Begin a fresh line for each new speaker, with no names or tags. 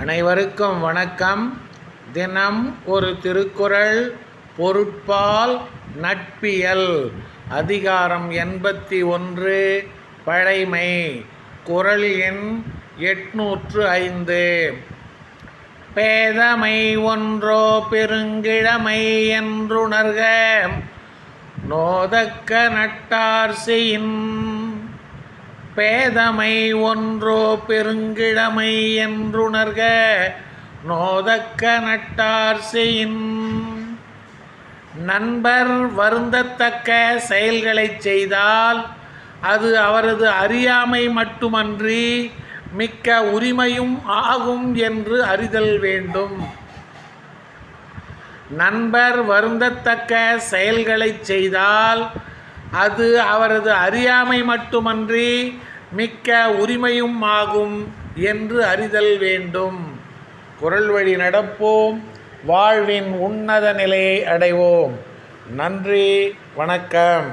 அனைவருக்கும் வணக்கம். தினம் ஒரு திருக்குறள் பொருட்பால் நட்பியல். அதிகாரம் எண்பத்தி ஒன்று பழைமை. குரல் எண் எட்நூற்று ஐந்து. பேதமை ஒன்றோ பெருங்கிழமை என்றுணர்க. நோதக்க நட்டார் செய்யின் பேதமை ஒன்றோ பெருங்கிழமை என்றுணர்க நோதக்க நட்டார் செயின் நண்பர் வருந்தத்தக்க செயல்களைச் செய்தால் அது அவரது அறியாமை மட்டுமன்றி மிக்க உரிமையும் ஆகும் என்று அறிதல் வேண்டும். நண்பர் வருந்தத்தக்க செயல்களைச் செய்தால் அது அவரது அறியாமை மட்டுமன்றி மிக்க உரிமையும் ஆகும் என்று அறிதல் வேண்டும். குரல் வழி நடப்போம். வாழ்வின் உன்னத நிலையை அடைவோம். நன்றி. வணக்கம்.